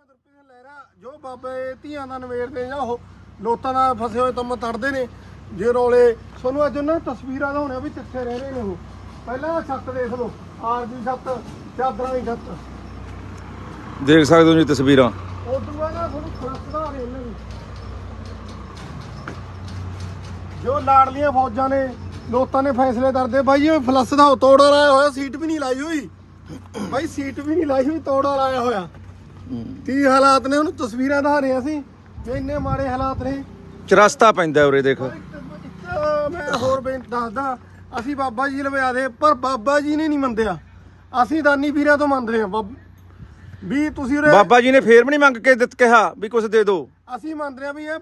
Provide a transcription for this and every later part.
ਮਦਰਪੇ ਲਹਿਰਾ ਜੋ ਬਾਬੇ ਧੀਆਂ ਦਾ ਨਵੇੜਦੇ ਜਾਂ ਉਹ ਲੋਤਾਂ ਨਾਲ ਫਸੇ ਹੋਏ ਤੰਮ ਤੜਦੇ ਨੇ ਜੇ ਰੋਲੇ। ਤੁਹਾਨੂੰ ਅੱਜ ਉਹਨਾਂ ਤਸਵੀਰਾਂ ਦਾ ਹੋਣਾ ਵੀ ਕਿੱਥੇ ਰਹਿ ਰਹੇ ਨੇ ਉਹ। ਪਹਿਲਾਂ ਛੱਤ ਦੇਖ ਲਓ ਆਰ ਦੀ ਛੱਤ ਚਾਦਰਾਂ ਦੀ ਛੱਤ। ਦੇਖ ਸਕਦੇ ਹੋ ਜੀ ਤਸਵੀਰਾਂ। ਉਦੋਂ ਬਾਅਦ ਆਹ ਤੁਹਾਨੂੰ ਖੁਰਸਦਾ ਨੇ ਇਹਨਾਂ ਦੀ ਜੋ ਲਾੜਲੀਆਂ ਫੌਜਾਂ ਨੇ ਲੋਕਾਂ ਨੇ ਫੈਸਲੇ ਕਰਦੇ ਬਾਈ ਇਹ ਫਲੱਸ ਦਾ ਤੋੜਾ ਲਾਇਆ ਹੋਇਆ ਸੀਟ ਵੀ ਨਹੀਂ ਲਾਈ ਹੋਈ। ਬਾਈ ਸੀਟ ਵੀ ਨਹੀਂ ਲਾਈ ਹੋਈ ਤੋੜਾ ਲਾਇਆ ਹੋਇਆ। ਕੀ ਹਾਲਾਤ ਨੇ? ਉਹਨੂੰ ਤਸਵੀਰਾਂ ਦਿਖਾ ਰਹੇ ਅਸੀਂ। ਕਿ ਇੰਨੇ ਮਾੜੇ ਹਾਲਾਤ ਨੇ। ਚਰਸਤਾ ਪੈਂਦਾ ਉਰੇ ਦੇਖ। ਇੱਕ- ਮੈਂ ਹੋਰ ਬੇਨਤੀ ਦੱਸਦਾ। ਅਸੀਂ ਬਾਬਾ ਜੀ ਲਵਿਆ ਦੇ ਪਰ ਬਾਬਾ ਜੀ ਨੇ ਨਹੀਂ ਮੰਨਿਆ ਅਸੀਂ ਦਾਨੀ ਵੀਰਾਂ ਤੋਂ ਮੰਨਦੇ ਬਾਬ- ਵੀ ਤੁਸੀਂ ਉਰੇ ਬਾਬਾ ਜੀ ਨੇ ਫੇਰ ਵੀ ਨਹੀਂ ਮੰਗ ਕੇ ਦਿੱਤ ਕਿਹਾ ਵੀ ਕੁਝ ਦੇ ਦਿਓ ਅਸੀਂ ਮੰਨਦੇ ਹਾਂ ਵੀ ਇਹ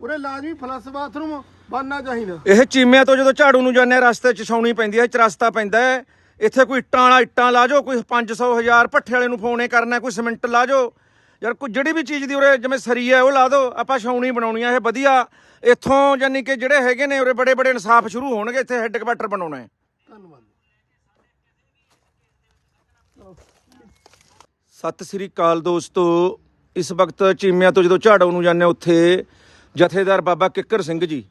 ਉਰੇ ਲਾਜ਼ਮੀ ਫਲੱਸ ਬਾਥਰੂਮ ਬਣਨਾ ਚਾਹੀਦਾ। ਇਹ ਚੀਮਿਆਂ ਤੋਂ ਜਦੋਂ ਝਾੜੂ ਨੂੰ ਜਾਂਦੇ ਆ ਰਸਤੇ 'ਚ ਛਾਉਣੀ ਪੈਂਦੀ ਹੈ ਚਰਸਤਾ ਪੈਂਦਾ ਹੈ। ਇੱਥੇ ਕੋਈ ਇੱਟਾਂ ਵਾਲਾ ਇੱਟਾਂ ਲਾ ਜਾਓ, ਕੋਈ 500 1000 ਭੱਠੇ ਵਾਲੇ ਨੂੰ ਫੋਨੇ ਕਰਨਾ, ਕੋਈ ਸਿਮੈਂਟ ਲਾ ਜਾਓ। ਯਾਰ, ਕੋਈ ਜਿਹੜੀ ਵੀ ਚੀਜ਼ ਦੀ ਉਰੇ ਜਿਵੇਂ ਸਰੀ ਹੈ, ਉਹ ਲਾ ਦਿਓ ਆਪਾਂ ਛਾਉਣੀ ਬਣਾਉਣੀ ਆ, ਇਹ ਵਧੀਆ। ਇੱਥੋਂ ਯਾਨੀ ਕਿ ਜਿਹੜੇ ਹੈਗੇ ਨੇ ਉਰੇ ਬੜੇ ਬੜੇ ਇਨਸਾਫ ਸ਼ੁਰੂ ਹੋਣਗੇ, ਇੱਥੇ ਹੈੱਡਕੁਆਟਰ ਬਣਾਉਣਾ ਹੈ। ਧੰਨਵਾਦ ਸਤਿ ਸ੍ਰੀ ਅਕਾਲ ਦੋਸਤੋ। ਇਸ ਵਕਤ ਚੀਮਿਆਂ ਤੋਂ ਜਦੋਂ ਝਾੜੂ ਨੂੰ ਜਾਂਦੇ ਹਾਂ, ਉੱਥੇ ਜਥੇਦਾਰ ਬਾਬਾ ਕਿੱਕਰ ਸਿੰਘ ਜੀ,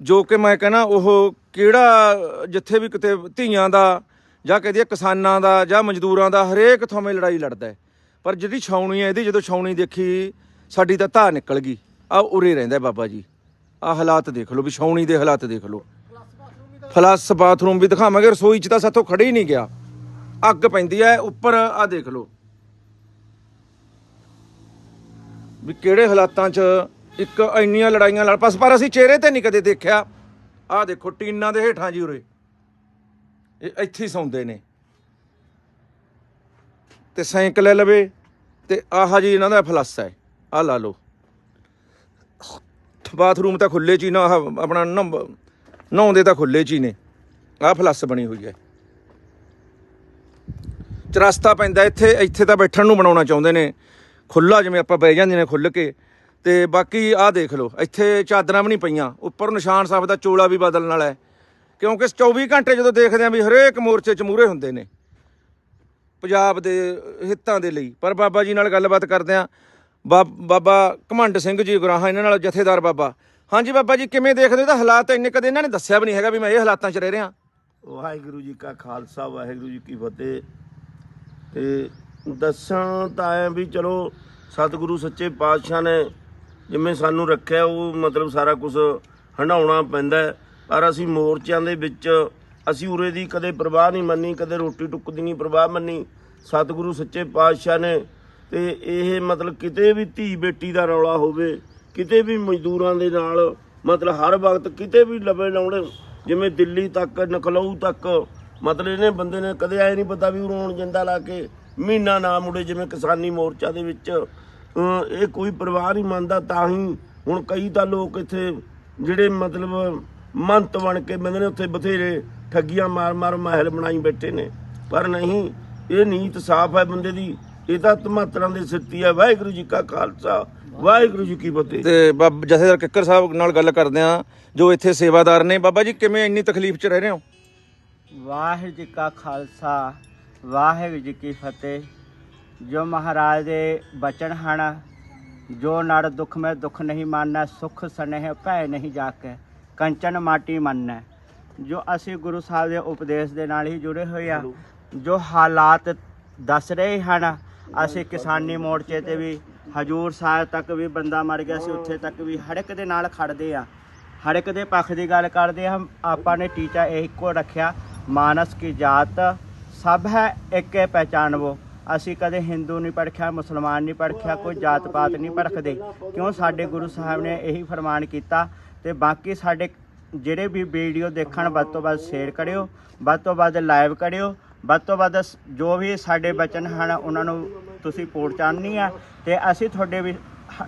ਜੋ ਕਿ ਮੈਂ ਕਹਿੰਦਾ, ਉਹ ਕਿਹੜਾ, ਜਿੱਥੇ ਵੀ ਕਿਤੇ ਧੀਆਂ ਦਾ ਜਾਂ ਕਹਦੇ ਕਿਸਾਨਾਂ ਦਾ ਜਾਂ ਮਜ਼ਦੂਰਾਂ ਦਾ ਹਰੇਕ ਥਾਵੇਂ ਲੜਾਈ ਲੜਦਾ ਪਰ ਜਿਹੜੀ ਛਾਉਣੀ ਹੈ, ਇਹਦੀ ਜਦੋਂ ਛਾਉਣੀ ਦੇਖੀ, ਸਾਡੀ ਤਾਂ ਧਾਰ ਨਿਕਲ ਗਈ। ਆ ਉਰੇ ਰਹਿੰਦਾ ਬਾਬਾ ਜੀ। ਆ ਹਾਲਾਤ ਦੇਖ ਲਓ ਵੀ ਛਾਉਣੀ ਦੇ ਹਾਲਾਤ ਦੇਖ ਲਓ। ਫਲੱਸ ਬਾਥਰੂਮ ਵੀ ਦਿਖਾਵਾਂਗੇ, ਰਸੋਈ 'ਚ ਤਾਂ ਸਾਥੋਂ ਖੜੇ ਹੀ ਨਹੀਂ ਗਿਆ। ਅੱਗ ਪੈਂਦੀ ਹੈ, ਉੱਪਰ ਆ ਦੇਖ ਲਓ। ਵੀ ਕਿਹੜੇ ਹਾਲਾਤਾਂ 'ਚ ਇੱਕ ਇੰਨੀਆਂ ਲੜਾਈਆਂ ਲੜ ਪਸ ਪਰ ਅਸੀਂ ਚਿਹਰੇ ਤੇ ਨਹੀਂ ਕਦੇ ਦੇਖਿਆ। ਆਹ ਦੇਖੋ, ਟੀਨਾਂ ਦੇ ਹੇਠਾਂ ਜੀ ਉਰੇ। ਇਹ ਇੱਥੇ ਹੀ ਸੌਂਦੇ ਨੇ। ਤੇ ਸੈਂਕ ਲੈ ਲਵੇ ਤੇ ਆਹ ਜੀ ਇਹਨਾਂ ਦਾ ਫਲੱਸ ਹੈ। ਆਹ ਲਾ ਲਓ। ਬਾਥਰੂਮ ਤਾਂ ਖੁੱਲੇ ਚ ਹੀ ਨਾ ਆਪਣਾ ਨੰਬ- ਨਹਾਉਂਦੇ ਤਾਂ ਖੁੱਲੇ ਚ ਹੀ ਨੇ। ਆਹ ਫਲੱਸ ਬਣੀ ਹੋਈ ਹੈ। ਚਰਸਤਾ ਪੈਂਦਾ ਇੱਥੇ ਇੱਥੇ ਤਾਂ ਬੈਠਣ ਨੂੰ ਬਣਾਉਣਾ ਚਾਹੁੰਦੇ ਨੇ। ਖੁੱਲਾ ਜਿਵੇਂ ਆਪਾਂ ਬਹਿ ਜਾਂਦੇ ਨੇ ਖੁੱਲ ਕੇ। ਤੇ ਬਾਕੀ ਆਹ ਦੇਖ ਲਓ, ਇੱਥੇ ਚਾਦਰਾਂ ਵੀ ਨਹੀਂ ਪਈਆਂ। ਉੱਪਰ ਨਿਸ਼ਾਨ ਸਾਹਿਬ ਦਾ ਚੋਲਾ ਵੀ ਬਦਲਣ ਵਾਲਾ ਹੈ। ਕਿਉਂਕਿ 24 ਘੰਟੇ ਜਦੋਂ ਦੇਖਦੇ ਆਂ ਵੀ ਹਰੇਕ ਮੋਰਚੇ 'ਚ ਮੂਰੇ ਹੁੰਦੇ ਨੇ, ਪੰਜਾਬ ਦੇ ਹਿੱਤਾਂ ਦੇ ਲਈ। ਪਰ ਬਾਬਾ ਜੀ ਨਾਲ ਗੱਲਬਾਤ ਕਰਦੇ ਆਂ ਬਾਬਾ ਘਮੰਡ ਸਿੰਘ ਜੀ ਗੁਰਾਹਾਂ ਇਹਨਾਂ ਨਾਲ ਜਥੇਦਾਰ ਬਾਬਾ। ਹਾਂਜੀ ਬਾਬਾ ਜੀ, ਕਿਵੇਂ ਦੇਖਦੇ ਹੋ? ਤਾਂ ਹਾਲਾਤ ਇੰਨੇ ਕਦੇ ਇਹਨਾਂ ਨੇ ਦੱਸਿਆ ਵੀ ਨਹੀਂ ਹੈਗਾ ਵੀ ਮੈਂ ਇਹ ਹਾਲਾਤਾਂ 'ਚ ਰਹਿ ਰਿਹਾ। ਵਾਹਿਗੁਰੂ ਜੀ ਕਾ ਖਾਲਸਾ, ਵਾਹਿਗੁਰੂ ਜੀ ਕੀ ਫਤਿਹ। ਤੇ ਦੱਸਣ ਤਾਂ ਐ ਵੀ ਚਲੋ, ਸਤਿਗੁਰੂ ਸੱਚੇ ਪਾਤਸ਼ਾਹ ਨੇ ਜਿਵੇਂ ਸਾਨੂੰ ਰੱਖਿਆ, ਉਹ ਮਤਲਬ ਸਾਰਾ ਕੁਝ ਹੰਡਾਉਣਾ ਪੈਂਦਾ ਪਰ ਅਸੀਂ ਮੋਰਚਿਆਂ ਦੇ ਵਿੱਚ ਅਸੀਂ ਉਰੇ ਦੀ ਕਦੇ ਪ੍ਰਵਾਹ ਨਹੀਂ ਮੰਨੀ, ਕਦੇ ਰੋਟੀ ਟੁੱਕ ਦੀ ਨਹੀਂ ਪ੍ਰਵਾਹ ਮੰਨੀ। ਸਤਿਗੁਰੂ ਸੱਚੇ ਪਾਤਸ਼ਾਹ ਨੇ ਤੇ ਇਹ ਮਤਲਬ ਕਿਤੇ ਵੀ ਧੀ ਬੇਟੀ ਦਾ ਰੌਲਾ ਹੋਵੇ, ਕਿਤੇ ਵੀ ਮਜ਼ਦੂਰਾਂ ਦੇ ਨਾਲ ਮਤਲਬ ਹਰ ਵਕਤ ਕਿਤੇ ਵੀ ਲਵੇ ਲਾਉਣੇ, ਜਿਵੇਂ ਦਿੱਲੀ ਤੱਕ ਨਕਲਊ ਤੱਕ, ਮਤਲਬ ਇਹਨੇ ਬੰਦੇ ਨੇ ਕਦੇ ਐ ਨਹੀਂ ਪਤਾ ਵੀ ਰੋਣ ਜਿੰਦਾ ਲਾ ਕੇ ਮਹੀਨਾ ਨਾ ਮੁੜੇ, ਜਿਵੇਂ ਕਿਸਾਨੀ ਮੋਰਚਾ ਦੇ ਵਿੱਚ ਇਹ ਕੋਈ ਪਰਿਵਾਰ ਨਹੀਂ ਮੰਨਦਾ, ਤਾਂ ਹੀ ਹੁਣ ਕਈ ਤਾਂ ਲੋਕ ਇੱਥੇ ਜਿਹੜੇ ਮਤਲਬ ਮੰਤ ਬਣ ਕੇ ਬੰਦੇ ਨੇ ਉੱਥੇ ਬਥੇਰੇ ਠੱਗੀਆਂ ਮਾਰ ਮਾਰ ਮਹਿਲ ਬਣਾਈ ਬੈਠੇ ਨੇ। ਪਰ ਨਹੀਂ ਇਹ ਨੀਤ ਸਾਫ਼ ਹੈ ਬੰਦੇ ਦੀ। ਇਹ ਤਾਂ ਧਮਾਤਰਾਂ ਦੇ ਸਿੱਤੀ ਹੈ ਵਾਹਿਗੁਰੂ ਜੀ ਕਾ ਖਾਲਸਾ ਵਾਹਿਗੁਰੂ ਜੀ ਕੀ ਫਤਿਹ। ਤੇ ਬਾਬ ਜਥੇਦਾਰ ਕਿੱਕਰ ਸਾਹਿਬ ਨਾਲ ਗੱਲ ਕਰਦੇ ਆ ਜੋ ਇੱਥੇ ਸੇਵਾਦਾਰ ਨੇ। ਬਾਬਾ ਜੀ ਕਿਵੇਂ ਇੰਨੀ ਤਕਲੀਫ 'ਚ ਰਹਿ ਰਹੇ ਹੋ? ਵਾਹਿਗੁਰੂ ਜੀ ਕਾ ਖਾਲਸਾ ਵਾਹਿਗੁਰੂ ਜੀ ਕੀ ਫਤਿਹ। ਜੋ ਮਹਾਰਾਜ ਦੇ ਬਚਨ ਹਨ ਜੋ ਨਰ ਦੁਖ ਮੈਂ ਦੁਖ ਨਹੀਂ ਮਾਨਣਾ ਸੁਖ ਸਨੇਹ ਭੈ ਨਹੀਂ ਜਾਕੇ। ਕੰਚਨ ਮਾਟੀ ਮੰਨੈ। ਜੋ ਅਸੀਂ ਗੁਰੂ ਸਾਹਿਬ ਦੇ ਉਪਦੇਸ਼ ਦੇ ਨਾਲ ਹੀ ਜੁੜੇ ਹੋਏ ਆ, ਜੋ ਹਾਲਾਤ ਦੱਸ ਰਹੇ ਹਨ, ਅਸੀਂ ਕਿਸਾਨੀ ਮੋਰਚੇ ਤੇ ਵੀ, ਹਜੂਰ ਸਾਹਿਬ ਤੱਕ ਵੀ ਬੰਦਾ ਮਰ ਗਿਆ ਸੀ, ਉੱਥੇ ਤੱਕ ਵੀ ਹਰ ਇੱਕ ਦੇ ਨਾਲ ਖੜਦੇ ਆ। ਹਰ ਇੱਕ ਦੇ ਪੱਖ ਦੀ ਗੱਲ ਕਰਦੇ ਹਾਂ, ਆਪਾਂ ਨੇ ਟੀਚਾ ਇਹ ਇੱਕੋ ਰੱਖਿਆ, ਮਾਨਸ ਕੀ ਜਾਤ, ਸਭ ਹੈ ਇੱਕੇ ਪਹਿਚਾਨਵੋ। ਅਸੀਂ ਕਦੇ ਹਿੰਦੂ ਨਹੀਂ ਪਰਖਿਆ, ਮੁਸਲਮਾਨ ਨਹੀਂ ਪਰਖਿਆ, ਕੋਈ ਜਾਤ ਪਾਤ ਨਹੀਂ ਪਰਖਦੇ। ਕਿਉਂ? ਸਾਡੇ ਗੁਰੂ ਸਾਹਿਬ ਨੇ ਇਹੀ ਫਰਮਾਨ ਕੀਤਾ ਤੇ ਬਾਕੀ ਸਾਡੇ ਜਿਹੜੇ ਵੀ ਵੀਡੀਓ ਦੇਖਣ, ਵੱਧ ਤੋਂ ਵੱਧ ਸ਼ੇਅਰ ਕਰਿਓ, ਵੱਧ ਤੋਂ ਵੱਧ ਲਾਈਵ ਕਰਿਓ, ਵੱਧ ਤੋਂ ਵੱਧ ਸ- ਜੋ ਵੀ ਸਾਡੇ ਬਚਨ ਹਨ, ਉਹਨਾਂ ਨੂੰ ਤੁਸੀਂ ਪਹੁੰਚਾਉਣੀ ਆ। ਤੇ ਅਸੀਂ ਤੁਹਾਡੇ ਵੀ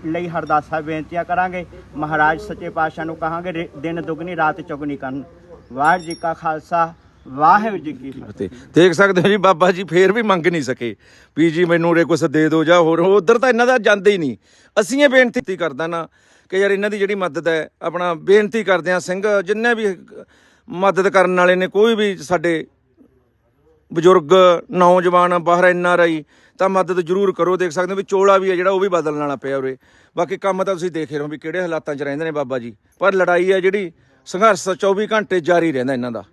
ਲਈ ਹਰਦਾਸਾ ਬੇਨਤੀਆਂ ਕਰਾਂਗੇ। ਮਹਾਰਾਜ ਸੱਚੇ ਪਾਤਸ਼ਾਹ ਨੂੰ ਕਹਾਂਗੇ, ਰੇ- ਦਿਨ ਦੁਗਣੀ, ਰਾਤ ਚੌਗਣੀ ਕਰਨ। ਵਾਹਿਗੁਰੂ ਜੀ ਕਾ ਖਾਲਸਾ, ਵਾਹਿਗੁਰੂ ਜੀ ਕੀ ਫਤਿਹ। ਦੇਖ ਸਕਦੇ ਹੋ ਜੀ, ਬਾਬਾ ਜੀ ਫੇਰ ਵੀ ਮੰਗ ਨਹੀਂ ਸਕੇ। ਵੀ ਜੀ ਮੈਨੂੰ ਉਰੇ ਕੁਛ ਦੇ ਦਿਓ ਜਾਂ ਹੋਰ ਉਧਰ ਤਾਂ ਇਹਨਾਂ ਦਾ ਜਾਂਦੇ ਹੀ ਨਹੀਂ। ਅਸੀਂ ਇਹ ਬੇਨਤੀ ਕਰਦਾ ਨਾ ਕਿ ਯਾਰ ਇਹਨਾਂ ਦੀ ਜਿਹੜੀ ਮਦਦ ਹੈ, ਆਪਣਾ ਬੇਨਤੀ ਕਰਦੇ ਆ ਸਿੰਘ, ਜਿੰਨੇ ਵੀ ਮਦਦ ਕਰਨ ਵਾਲੇ ਨੇ, ਕੋਈ ਵੀ ਸਾਡੇ ਬਜ਼ੁਰਗ, ਨੌਜਵਾਨ, ਬਾਹਰ ਐਨ ਆਰ ਆਈ ਤਾਂ ਮਦਦ ਜ਼ਰੂਰ ਕਰੋ। ਦੇਖ ਸਕਦੇ ਹੋ ਵੀ ਚੋਲਾ ਵੀ ਹੈ ਜਿਹੜਾ, ਉਹ ਵੀ ਬਦਲਣ ਵਾਲਾ ਪਿਆ ਉਰੇ। ਬਾਕੀ ਕੰਮ ਤਾਂ ਤੁਸੀਂ ਦੇਖ ਹੀ ਰਹੇ ਹੋ ਵੀ ਕਿਹੜੇ ਹਾਲਾਤਾਂ 'ਚ ਰਹਿੰਦੇ ਨੇ ਬਾਬਾ ਜੀ। ਪਰ ਲੜਾਈ ਹੈ ਜਿਹੜੀ, ਸੰਘਰਸ਼ 24 ਘੰਟੇ ਜਾਰੀ ਰਹਿੰਦਾ ਇਹਨਾਂ ਦਾ।